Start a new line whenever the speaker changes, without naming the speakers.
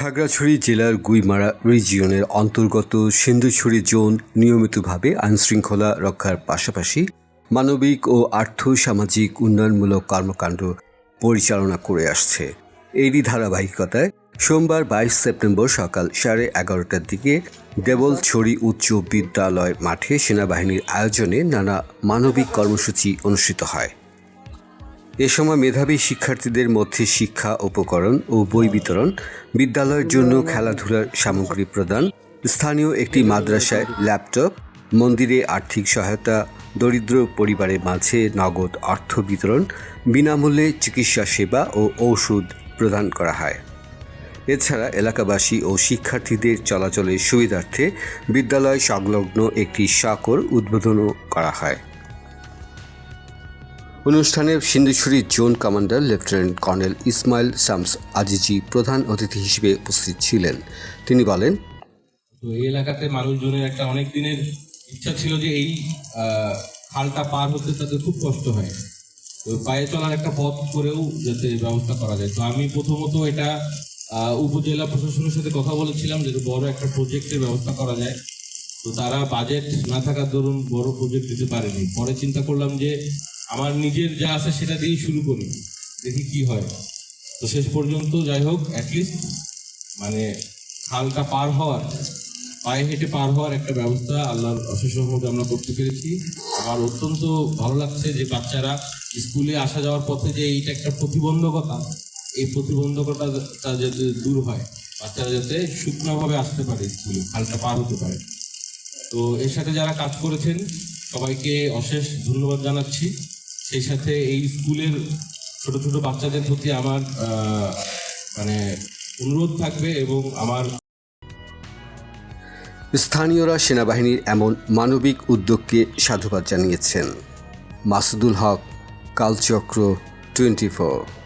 খাগড়াছড়ি জেলার গুইমারা রিজিয়নের অন্তর্গত সিন্ধুছড়ি জোন নিয়মিতভাবে আইনশৃঙ্খলা রক্ষার পাশাপাশি মানবিক ও আর্থ সামাজিক উন্নয়নমূলক কর্মকাণ্ড পরিচালনা করে আসছে। এরই ধারাবাহিকতায় সোমবার বাইশ সেপ্টেম্বর সকাল সাড়ে এগারোটার দিকে দেবলছড়ি উচ্চ বিদ্যালয় মাঠে সেনাবাহিনীর আয়োজনে নানা মানবিক কর্মসূচি অনুষ্ঠিত হয়। এ সময় মেধাবী শিক্ষার্থীদের মধ্যে শিক্ষা, উপকরণ ও বই বিতরণ, বিদ্যালয়ের জন্য খেলাধুলার সামগ্রী প্রদান, স্থানীয় একটি মাদ্রাসায় ল্যাপটপ, মন্দিরে আর্থিক সহায়তা, দরিদ্র পরিবারের মাঝে নগদ অর্থ বিতরণ, বিনামূল্যে চিকিৎসা সেবা ও ঔষধ প্রদান করা হয়। এছাড়া এলাকাবাসী ও শিক্ষার্থীদের চলাচলের সুবিধার্থে বিদ্যালয় সংলগ্ন একটি সাঁকর উদ্বোধনও করা হয়। অনুষ্ঠানে Sindhuchhari zone commander lieutenant colonel Ismail Shams Azizi প্রধান অতিথি হিসেবে উপস্থিত ছিলেন। তিনি বলেন,
তো এই এলাকাতে মানুষজনের একটা অনেক দিনের ইচ্ছা ছিল যে এই খালটা পার হতে তাদের খুব কষ্ট হয়। তো পায়ে চলার একটা পথ করেও যাতে ব্যবস্থা করা যায়। তো আমি প্রথমত এটা উপজেলা প্রশাসনের সাথে কথা বলেছিলাম যে বড় একটা প্রজেক্টের ব্যবস্থা করা যায়। তো তারা বাজেট না থাকার দরুন বড় প্রজেক্ট দিতে পারেনি। পরে চিন্তা করলাম যে আমার নিজের যা আছে সেটা দিয়েই শুরু করি। দেখি কি হয়। তো শেষ পর্যন্ত যাই হোক অ্যাটলিস্ট মানে খালটা পার হওয়ার, পায়ে হেঁটে পার হওয়ার একটা ব্যবস্থা আল্লাহর অশেষ রহমতে আমরা করতে পেরেছি। আমার অত্যন্ত ভালো লাগছে যে বাচ্চারা স্কুলে আসা যাওয়ার পথে যে এইটা একটা প্রতিবন্ধকতা, এই প্রতিবন্ধকতাটা যাতে দূর হয়, বাচ্চারা যাতে শুকনোভাবে আসতে পারে স্কুলে, খালটা পার হতে পারে। তো এর সাথে যারা কাজ করেছেন, সবাইকে অশেষ ধন্যবাদ জানাচ্ছি। সেই সাথে এই স্কুলের ছোট ছোট বাচ্চাদের প্রতি আমার মানে অনুরোধ থাকবে এবং আমার
স্থানীয়রা সেনাবাহিনীর এমন মানবিক উদ্যোগকে সাধুবাদ জানিয়েছেন। Masudul Haque, Kalchakra twenty four.